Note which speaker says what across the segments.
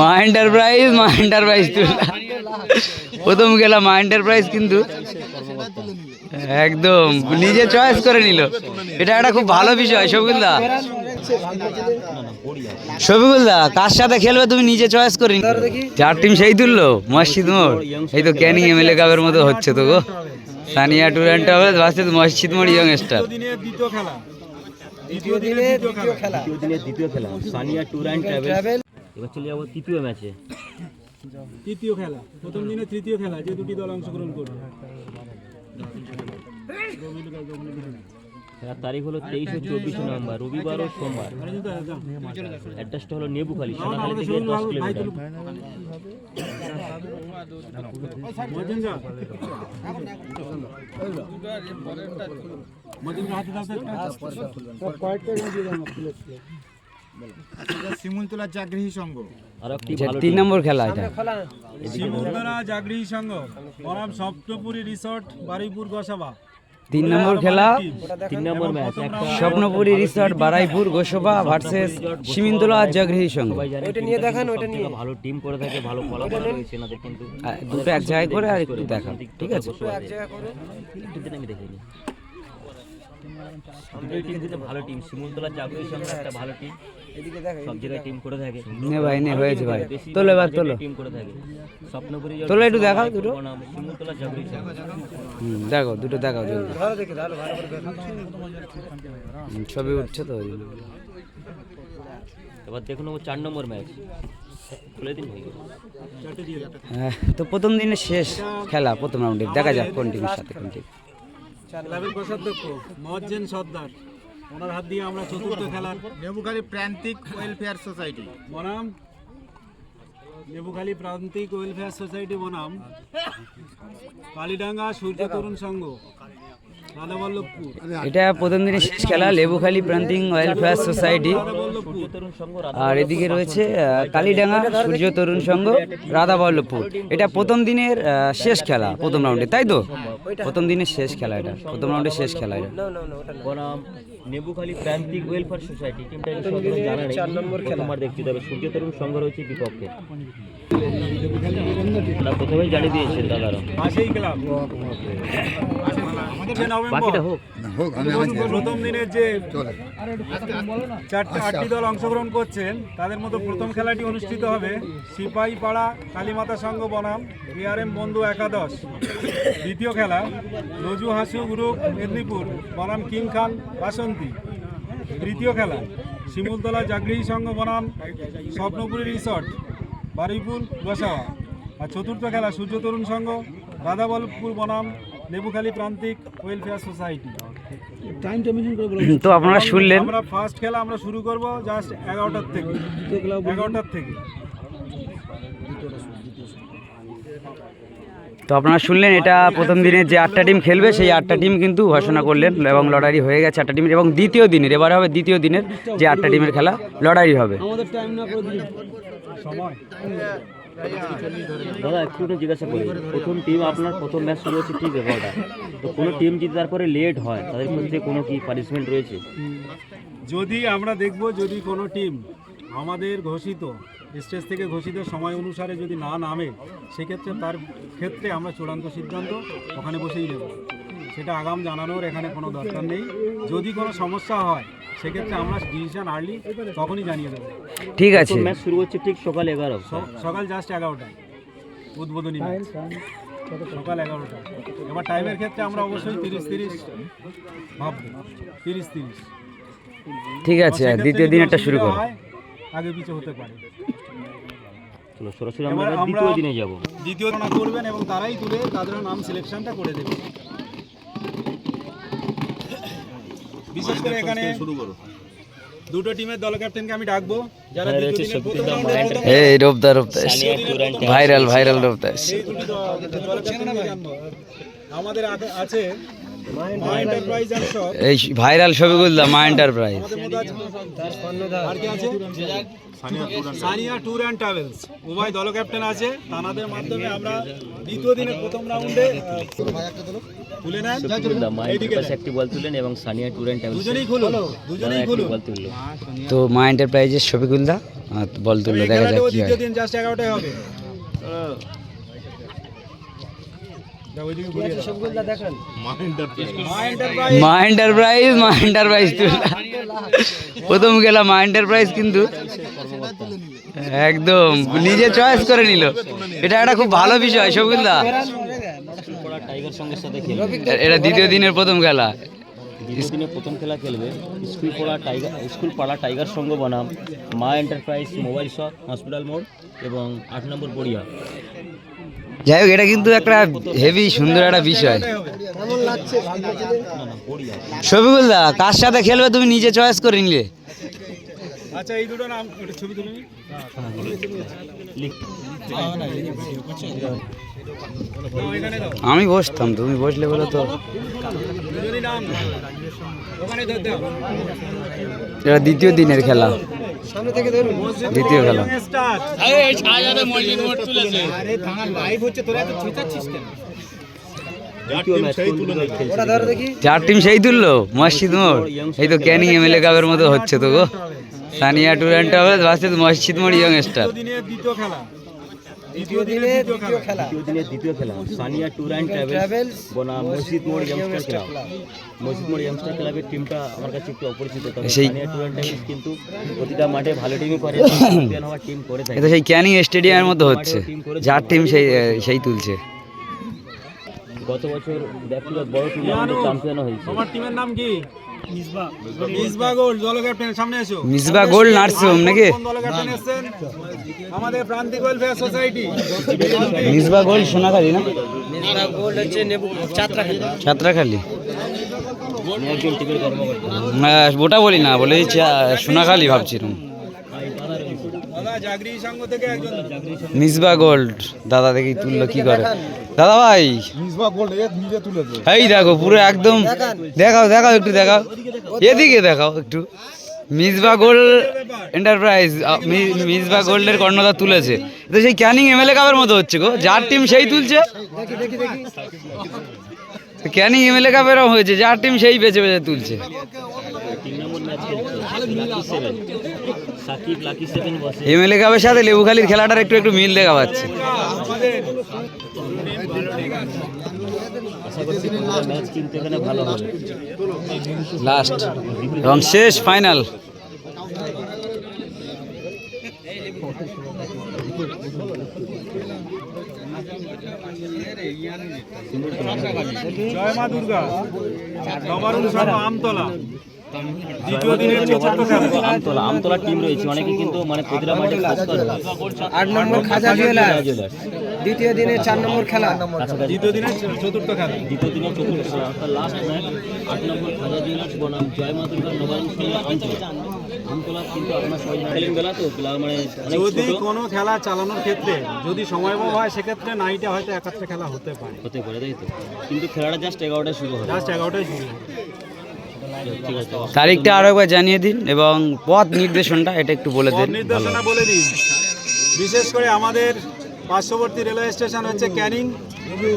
Speaker 1: মা এন্টারপ্রাইজ মা এন্টারপ্রাইজ প্রথম খেলা মা এন্টারপ্রাইজ কিন্তু একদম নিজে চয়েস করে নিল। এটা একটা খুব ভালো বিষয় শফিকুলদা শফিকুলদা কার সাথে খেলবে তুমি নিজে চয়েস করে চার টিম সেই তুললো, মসজিদ মোড়। এই তো ক্যানিং এমএলএ কাপের মতো হচ্ছে তো গো। সানিয়া টুর অ্যান্ড ট্রাভেলস মসজিদ মোড়, ইয়ং স্টার।
Speaker 2: দ্বিতীয় খেলা। দ্বিতীয় খেলা।
Speaker 3: দ্বিতীয় দিনের দ্বিতীয় খেলা। সানিয়া ট্যুর অ্যান্ড ট্রাভেল এবার চলে যাব তৃতীয় ম্যাচে।
Speaker 2: তৃতীয় খেলা প্রথম দিনে তৃতীয় খেলা যে দুটি দল অংশগ্রহণ করবে।
Speaker 3: খেলার তারিখ হলো তেইশ ও চব্বিশে নভেম্বর রবিবার ও সোমবার। অ্যাড্রেসটা হলো নেবুখালী সোনাখালী থেকে দশ কিলোমিটার।
Speaker 2: প্লেট।
Speaker 4: শিমুলতলা জাগৃহী সংঘ।
Speaker 3: আর একটি
Speaker 1: আচ্ছা,
Speaker 3: ভালো
Speaker 1: তিন নম্বর খেলা এটা।
Speaker 2: শিমুলতলা জাগৃহী সংঘ বনাম সপ্তপুরী রিসর্ট বারুইপুর গসাবা।
Speaker 1: তিন নম্বর খেলা।
Speaker 3: তিন number match
Speaker 1: Swapnapuri resort Baruipur Gosaba versus Simintala Jagrihi Sangha.
Speaker 3: ওটা নিয়ে দেখান ওটা নিয়ে। ভালো টিম করে থাকে ভালো ফলাফল রয়েছে এনাদের কিন্তু
Speaker 1: দুটো এক জায়গায় করে আর একটু দেখা ঠিক আছে?
Speaker 3: একটু দিন আমি দেখিনি দুটোই টিম কিন্তু ভালো টিম শিমুলতলা জাগরী সঙ্গে একটা ভালো টিম সব জায়গায় টিম করে থাকে।
Speaker 1: নে ভাই নে হয়েছে ভাই। তোলো এবার তোলো।
Speaker 3: টিম করে থাকে। স্বপ্নপুরি
Speaker 1: তোলো একটু দেখাও দুটো।
Speaker 3: শিমুলতলা জাগরী
Speaker 1: হুম, দেখো দুটো দেখাও জলদি। ছবি উঠছে তো
Speaker 3: এবার দেখুন নেব চার নম্বর ম্যাচ খুলে দিন হয়ে।
Speaker 1: হ্যাঁ, তো প্রথম দিনে শেষ খেলা প্রথম রাউন্ডে দেখা যাক কোন টিমের সাথে কোন টিম
Speaker 2: ক্লাবের কোষাধ্যক্ষ মজ্জেন সর্দার। ওনার হাত দিয়ে আমরা চতুর্থ খেলার
Speaker 4: নেবুখালী প্রান্তিক ওয়েলফেয়ার সোসাইটি
Speaker 2: বনাম। নেবুখালী প্রান্তিক ওয়েলফেয়ার সোসাইটি বনাম। কালীডাঙ্গা সূর্য তরুণ সংঘ।
Speaker 1: এটা প্রথম দিনের শেষ খেলা লেবুখালী প্রান্তিক ওয়েলফেয়ার সোসাইটি। আর এদিকে রয়েছে কালীডাঙ্গা সূর্য তরুণ সংঘ রাধাবল্লভপুর। এটা প্রথম দিনের শেষ খেলা প্রথম রাউন্ডে তাই তো? প্রথম দিনের শেষ খেলা এটা প্রথম রাউন্ডের শেষ খেলা এটা।
Speaker 3: নেবুখালী প্রান্তিক ওয়েলফেয়ার সোসাইটি টিমটা জানা নেই। প্রথমবার দেখছি তবে সূর্য তরুণ সংঘ রয়েছে বিপক্ষে। প্রথমেই জানিয়ে দাদারা। বাকিটা হোক।
Speaker 2: প্রথম দিনের যে চারটে আটটি দল অংশগ্রহণ করছেন তাদের মতো প্রথম খেলাটি অনুষ্ঠিত হবে সিপাহীপাড়া কালীমাতা সংঘ বনাম বিআরএম বন্ধু একাদশ। দ্বিতীয় খেলা রজু হাসু গ্রুপ মেদিনীপুর বনাম কিং খান বাসন্তী। তৃতীয় খেলা শিমুলতলা জাগৃহী সংঘ বনাম স্বপ্নপুরী রিসর্ট বারুইপুর গোসাওয়া। আর চতুর্থ খেলা সূর্য তরুণ সংঘ রাধাবল্লভপুর বনাম লেবুখালী প্রান্তিক ওয়েলফেয়ার সোসাইটি
Speaker 1: তো আপনারা শুনলেন।
Speaker 2: আমরা ফার্স্ট খেলা আমরা শুরু করব জাস্ট এগারোটার থেকে। এগারোটার থেকে।
Speaker 1: তো আপনারা শুনলেন এটা প্রথম দিনের যে আটটা টিম খেলবে সেই আটটা টিম কিন্তু ঘোষণা করলেন এবং লড়াই হয়ে গেছে আটটা টিমের এবং দ্বিতীয় দিনের এবার হবে দ্বিতীয় দিনের যে আটটা টিমের খেলা লড়াই হবে।
Speaker 2: সময়।
Speaker 3: দাদা, একটু জিজ্ঞাসা করি, প্রথম টিম আপনার প্রথম ম্যাচ শুরু হচ্ছে ঠিক এগারোটা তো কোনো টিম যদি তারপরে লেট হয়, তাদের মধ্যে কোনো কি পানিশমেন্ট রয়েছে?
Speaker 2: যদি আমরা দেখব, যদি কোনো টিম আমাদের ঘোষিত স্টেজ থেকে ঘোষিত সময় অনুসারে যদি না নামে, সেক্ষেত্রে তার ক্ষেত্রে আমরা চূড়ান্ত সিদ্ধান্ত ওখানে বসেই নেব। সেটা আগাম জানানোর এখানে কোনো দরকার নেই। যদি কোনো সমস্যা হয় সেক্ষেত্রে আমরা ডিসিশন আর্লি তখনই জানিয়ে দেবো।
Speaker 1: ঠিক আছে।
Speaker 3: ম্যাচ শুরু হচ্ছে ঠিক সকাল এগারো।
Speaker 2: স- সকাল জাস্ট এগারোটায় উদ্বোধনী ম্যাচ সকাল এগারোটায় এবার টাইমের ক্ষেত্রে আমরা অবশ্যই তিরিশ তিরিশ ভাববো। তিরিশ তিরিশ।
Speaker 1: ঠিক আছে দ্বিতীয় দিন একটা শুরু করো।
Speaker 2: আগে পিছু হতে পারে।
Speaker 3: চলো সরাসরি আমরা দ্বিতীয় দিনে যাব।
Speaker 2: দ্বিতীয় রানা করবেন এবং তারাই তুলে তাদের নাম সিলেকশনটা করে দেবে বিশেষ করে এখানে দুটো টিমের দল ক্যাপ্টেনকে আমি ডাকবো। যারা
Speaker 1: এই রোবদা রোবদা
Speaker 3: সানিয়া ট্যুর
Speaker 1: ভাইরাল ভাইরাল
Speaker 2: ক্যাপ্টেনকে জানব। আমাদের আছে
Speaker 1: এই ভাইরাল ছবিগুলো Maa enterprise
Speaker 2: Sania tour and travels উভয় দল ক্যাপ্টেন আছে তানাদের মাধ্যমে আমরা দ্বিতীয় দিনের প্রথম রাউন্ডে তুলে নেন।
Speaker 3: একটি বল তুলেন এবং সানিয়া ট্যুর অ্যান্ড ট্রাভেলস
Speaker 2: দুজনেই খুলুন দুজনেই খুলুন।
Speaker 3: বল তুললো।
Speaker 1: তো মা এন্টারপ্রাইজের ছবিগুলো বল তুললো দেখা যাক কি হয়।
Speaker 2: দ্বিতীয় দিন জাস্ট এগারোটায় হবে। মা এন্টারপ্রাইজ
Speaker 1: মা এন্টারপ্রাইজ প্রথম গেলাম মা এন্টারপ্রাইজ কিন্তু। একদম নিজে চয়েস করে নিল। এটা একটা খুব ভালো বিষয়
Speaker 3: খেলবে
Speaker 1: এটা দ্বিতীয় দিনের প্রথম খেলা
Speaker 3: দিনে প্রথম খেলা খেলবে। স্কুল পড়া টাইগার স্কুল পাড়া টাইগার সংঘ বনাম। Maa enterprise mobile shop hospital মোড় এবং আট নম্বর বড়িয়া
Speaker 1: যাই হোক এটা কিন্তু একটা হেভি সুন্দর একটা বিষয়।
Speaker 3: বড়িয়া
Speaker 1: শফিকুল্লাহ কার সাথে খেলবে তুমি নিজে চয়েস করে নিলে?
Speaker 2: আচ্ছা এই দুটো নাম ছবি তুলে
Speaker 1: আমি বসতাম তুমি বসলে বলো তো। এটা দ্বিতীয় দিনের ওখানে ধরতে থেকে
Speaker 2: ধরুন।
Speaker 3: দ্বিতীয় খেলা।
Speaker 1: চার টিম সেই তুললো মসজিদ মোড়। এই তো ক্যানিং এমএলএ কাপের মতো হচ্ছে তো গো সানিয়া টুর অ্যান্ড মসজিদ মোড় ইয়ং স্টার।
Speaker 2: দ্বিতীয় দিনের দ্বিতীয় খেলা। দ্বিতীয় দিনের দ্বিতীয় খেলা।
Speaker 3: সানিয়া ট্যুর অ্যান্ড ট্রাভেলস বনাম মসজিদ মোড় ইয়াংস্টার ক্লাব মসজিদ মোড় ইয়াংস্টার ক্লাবের টিমটা আমার কাছে একটু অপরিচিত তবে
Speaker 1: সেই-
Speaker 3: সানিয়া ট্যুর অ্যান্ড ট্রাভেলস কিন্তু প্রতিটা মাঠে ভালো টিমই করে চ্যাম্পিয়ন হওয়ার টিম করে থাকে।
Speaker 1: এটা সেই ক্যানিং স্টেডিয়ামের মতো হচ্ছে। যার টিম সেই সেই তুলছে।
Speaker 3: গত বছর ব্যক্তিগত বড় টুর্নামেন্টে চ্যাম্পিয়নও হয়েছে।
Speaker 2: তোমার টিমের নাম কি? মিসবা। গোল্ড
Speaker 1: নাকি?
Speaker 2: আমাদের Prantik welfare society
Speaker 1: Misba gold Sonakhali না? ছাত্রাখালি। ওটা বলি না বলে সোনাখালি ভাবছিলাম
Speaker 2: দাদা জাগরি সংঘ থেকে একজন
Speaker 1: মিসবা গোল্ড। দাদা দেখি তুললো কি করে। দাদা ভাই। এই দেখো পুরো একদম দেখাও দেখাও একটু দেখাও। এদিকে দেখাও একটু। মিসবা গোল্ড এন্টারপ্রাইজ মিসবা গোল্ডের কর্ণধার তুলেছে। তো সেই ক্যানিং এমএলএ কাপের মতো হচ্ছে গো। যার টিম সেই তুলছে। তো ক্যানিং এমএলএ কাপেরও হয়েছে যার টিম সেই বেছে বেছে তুলছে। এমএলএ কাপের সাথে লেবুখালির খেলাটার একটু একটু মিল দেখা পাচ্ছে।
Speaker 2: আমাদের
Speaker 3: আশা করছি ম্যাচ কিন্তু এখানে ভালো হবে।
Speaker 1: লাস্ট এবং শেষ ফাইনাল
Speaker 2: জয় মা দুর্গা। আমতলা। দ্বিতীয় দিনের
Speaker 3: আমতলা আমতলা টিম রয়েছে অনেকে কিন্তু মানে প্রতিটা মাঠে
Speaker 5: আট নম্বর খাজা জুয়েলার্স। দ্বিতীয় দিনে চার নম্বর খেলা।
Speaker 2: দ্বিতীয় দিনের চতুর্থ খেলা।
Speaker 3: দ্বিতীয় দিনের চতুর্থ খেলা অর্থাৎ লাস্ট ম্যাচ আট নম্বর খাজা জুয়েলার্স বনাম জয় মা দুর্গা নবায়ন খেলা আমতলা। আমতলা কিন্তু আপনার সবাই খেলেন বেলা তো মানে
Speaker 2: যদি কোনো খেলা চালানোর ক্ষেত্রে যদি সময়ভাব হয় সেক্ষেত্রে নাইটে হয়তো একাত্রে খেলা হতে পারে।
Speaker 3: হতে পারে তাই তো? কিন্তু খেলাটা জাস্ট এগারোটায় শুরু হবে।
Speaker 2: জাস্ট এগারোটায় শুরু
Speaker 3: আছে
Speaker 1: তারিখটা আরও একবার জানিয়ে দিন এবং পথ নির্দেশনটা এটা একটু বলে দিন।
Speaker 2: নির্দেশনা বলে দিন। বিশেষ করে আমাদের পার্শ্ববর্তী রেলওয়ে স্টেশন হচ্ছে ক্যানিং।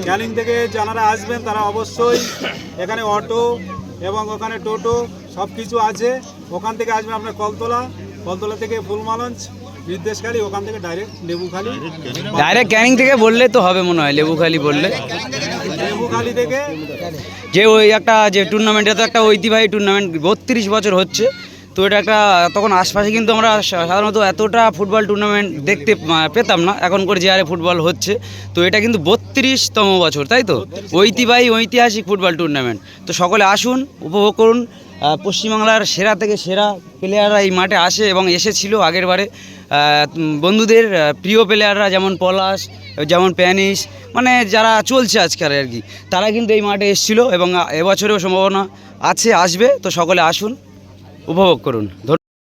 Speaker 2: ক্যানিং থেকে যারা আসবেন তারা অবশ্যই এখানে অটো এবং ওখানে টোটো সব কিছু আছে। ওখান থেকে আসবেন আপনার কলতলা। কলতলা থেকে ফুলমালঞ্চ। নির্দেশখালি ওখান থেকে ডাইরেক্ট লেবুখালি।
Speaker 1: ডাইরেক্ট ক্যানিং থেকে বললে তো হবে মনে হয় লেবুখালি বললে।
Speaker 2: লেবুখালি থেকে
Speaker 1: যে ওই একটা যে টুর্নামেন্ট এটা তো একটা ঐতিহ্যবাহী টুর্নামেন্ট বত্রিশ বছর হচ্ছে। তো এটা একটা তখন আশপাশে কিন্তু আমরা সাধারণত এতটা ফুটবল টুর্নামেন্ট দেখতে পেতাম না। এখন করে যে হারে ফুটবল হচ্ছে তো এটা কিন্তু বত্রিশতম বছর তাই তো? ঐতিহ্যবাহী ঐতিহাসিক ফুটবল টুর্নামেন্ট তো সকলে আসুন উপভোগ করুন। পশ্চিমবাংলার সেরা থেকে সেরা প্লেয়াররা এই মাঠে আসে এবং এসেছিল আগের বারে। বন্ধুদের প্রিয় প্লেয়াররা যেমন পলাশ, যেমন প্যানিস মানে যারা চলছে আজকাল আর কি, তারা কিন্তু এই মাঠে এসেছিল এবং এবছরেও সম্ভাবনা আছে, আসবে, তো সকলে আসুন, উপভোগ করুন।